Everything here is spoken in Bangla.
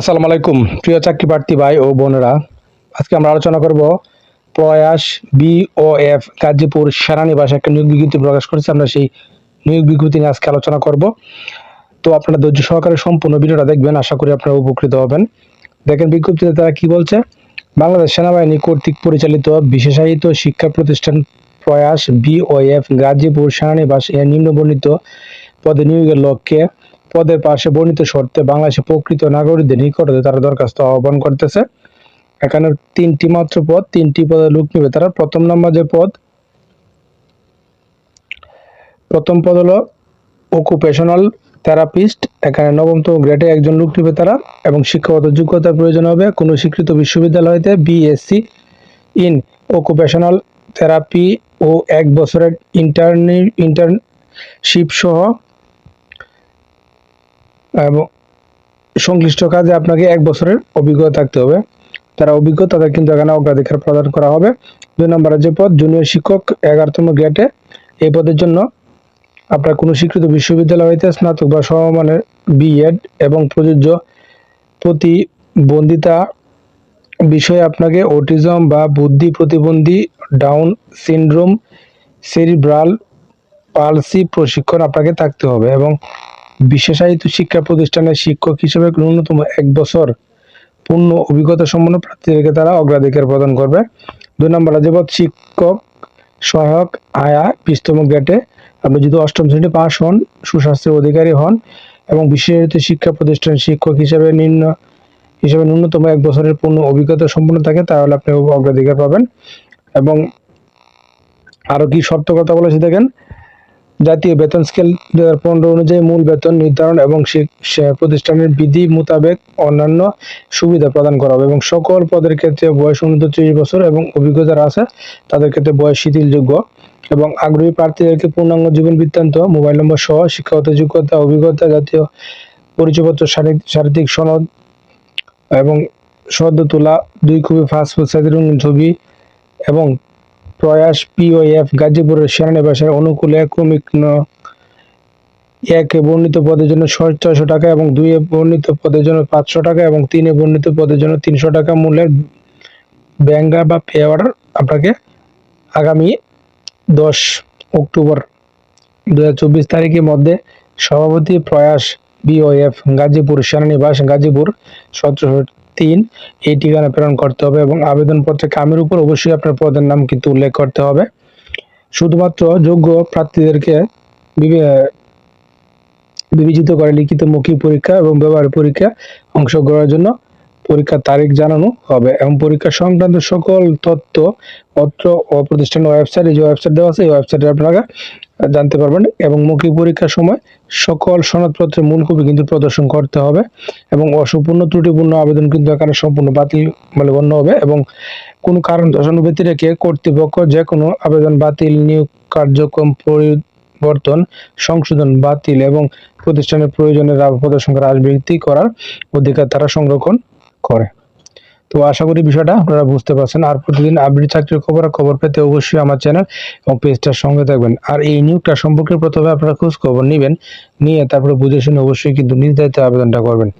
আসসালামু আলাইকুম। প্রিয় চাকরি প্রার্থী ভাই ও বোনেরা, আজকে আমরা আলোচনা করব প্রয়াস বিওএফ গাজীপুর সেনানিবাসে একটা নিয়োগ বিজ্ঞপ্তি প্রকাশ করেছে। আমরা সেই নিয়োগ বিজ্ঞপ্তি নিয়ে আজকে আলোচনা করব। তো আপনারা ধৈর্য সহকারে সম্পূর্ণ ভিডিওটা দেখবেন, আশা করি আপনারা উপকৃত হবেন। দেখেন বিজ্ঞপ্তিতে তারা কি বলছে? বাংলাদেশ সেনাবাহিনী কর্তৃক পরিচালিত বিশেষায়িত শিক্ষা প্রতিষ্ঠান প্রয়াস বিওএফ গাজীপুর সেনানিবাস এর নিম্নবর্ণিত পদে নিয়োগের লক্ষ্যে পদের পাশে বর্ণিত শর্তে বাংলাদেশের প্রকৃত নাগরিকদের নিকটতে তারা দরখাস্ত আহ্বান করতেছে। এখানে তিনটি মাত্র পদ, তিনটি পদে লোক নিবে। তারা প্রথম নম্বর যে পদ, প্রথম পদ হলো অকুপেশনাল থেরাপিস্ট এখানে নবমতম গ্রেডে একজন লোক নিবে তারা এবং শিক্ষাগত যোগ্যতার প্রয়োজন হবে। কোনো স্বীকৃত বিশ্ববিদ্যালয় হইতে বিএসসি ইন অকুপেশনাল থেরাপি ও এক বছরের ইন্টার্নি ইন্টার্নশিপ সহ এবং সংশ্লিষ্ট কাজে আপনাকে এক বছরের অভিজ্ঞতা থাকতে হবে। তারা অভিজ্ঞতা তাদের কিন্তু এখানে অগ্রাধিকার প্রদান করা হবে। দুই নম্বরে যে পদ জুনিয়র শিক্ষক, এগারোতম গ্রেডে এই পদের জন্য আপনার কোনো স্বীকৃত বিশ্ববিদ্যালয় হইতে স্নাতক বা সমমানের বিএড এবং প্রযোজ্য প্রতিবন্ধিতা বিষয়ে আপনাকে অটিজম বা বুদ্ধি প্রতিবন্ধী ডাউন সিন্ড্রোম, সেরিব্রাল পালসি প্রশিক্ষণ আপনাকে থাকতে হবে এবং বিশেষায়িত শিক্ষা প্রতিষ্ঠানের শিক্ষক হিসেবে ন্যূনতম এক বছর পূর্ণ অভিজ্ঞতা সম্পন্ন প্রার্থীদেরকে তারা অগ্রাধিকার প্রদান করবে। দুই নম্বর রাজ্যপথ শিক্ষক সহায়ক আয়া বিশতম গ্রেডে আপনি যদি অষ্টম শ্রেণি পাশ হন সুস্বাস্থ্যের অধিকারী হন এবং বিশেষায়িত শিক্ষা প্রতিষ্ঠান শিক্ষক হিসেবে নিম্ন, হিসেবে ন্যূনতম এক বছরের পূর্ণ অভিজ্ঞতা সম্পন্ন থাকে, তাহলে আপনি অগ্রাধিকার পাবেন। এবং আরও কি শর্ত কথা বলেছে দেখেন জাতীয় বেতন স্কেল দু হাজার পনেরো অনুযায়ী মূল বেতন নির্ধারণ এবং প্রতিষ্ঠানের বিধি মোতাবেক অন্যান্য সুবিধা প্রদান করা হবে এবং সকল পদের ক্ষেত্রে বয়স উন্নত চল্লিশ বছর এবং অভিজ্ঞতা যারা আছে, তাদের ক্ষেত্রে বয়স শিথিলযোগ্য এবং আগ্রহী প্রার্থীদেরকে পূর্ণাঙ্গ জীবন বৃত্তান্ত, মোবাইল নম্বর সহ শিক্ষাগত যোগ্যতা, অভিজ্ঞতা জাতীয় পরিচয়পত্র, শারীরিক সনদ এবং সদ্য তোলা দুই কপি পাসপোর্ট, সাইজের ছবি এবং প্রয়াস পিওএফ গাজীপুরের সেনানিবাসের অনুকূলে ক্রমিক একে বর্ণিত পদের জন্য ছয়শো টাকা এবং দুইয়ে বর্ণিত পদের জন্য পাঁচশো টাকা এবং তিনে বর্ণিত পদের জন্য তিনশো টাকা মূল্যের ব্যাঙ্গা বা পে অর্ডার আপনাকে আগামী দশ অক্টোবর দু হাজার চব্বিশ তারিখের মধ্যে সভাপতি প্রয়াস বিওএফ গাজীপুর সেনানিবাস গাজীপুর সতেরোশো তিন এই ঠিকানা প্রেরণ করতে হবে এবং আবেদনপত্রে কামের উপর অবশ্যই আপনার পদের নাম কিন্তু উল্লেখ করতে হবে। শুধুমাত্র যোগ্য প্রার্থীদেরকে বিবে- বিবেচিত করে লিখিত মৌখিক পরীক্ষা এবং ব্যবহার পরীক্ষা অংশগ্রহণের জন্য পরীক্ষার তারিখ জানানো হবে এবং পরীক্ষা সংক্রান্ত সকল তথ্য অত্র ও প্রতিষ্ঠানের ওয়েবসাইট যে ওয়েবসাইট দেওয়া আছে, এই ওয়েবসাইটে আপনারা জানতে পারবেন এবং মৌখিক পরীক্ষার সময় সকল সনদপত্রের মূল কপি কিন্তু প্রদর্শন করতে হবে এবং অসম্পূর্ণ, ত্রুটিপূর্ণ আবেদন কিন্তু এখানে সম্পূর্ণ বাতিল বলে গণ্য হবে এবং কোনো কারণ দর্শানুভূতি রেখে কর্তৃপক্ষ যে কোনো আবেদন বাতিল, নিয়োগ কার্যক্রম পরিবর্তন, সংশোধন বাতিল এবং প্রতিষ্ঠানের প্রয়োজনের প্রদর্শন করা বৃদ্ধি করার অধিকার তারা সংরক্ষণ করে। তো আশা করি বিষয়টা আপনারা বুঝতে পারছেন। আর প্রতিদিন আপডেট চাকরির খবর খবর পেতে অবশ্যই আমার চ্যানেল এবং পেজটার সঙ্গে থাকবেন। আর এই নিয়োগটা সম্পর্কে প্রথমে আপনারা খোঁজ খবর নেবেন, নিয়ে তারপরে বুঝে শুনে অবশ্যই কিন্তু নির্ধারিত আবেদনটা করবেন।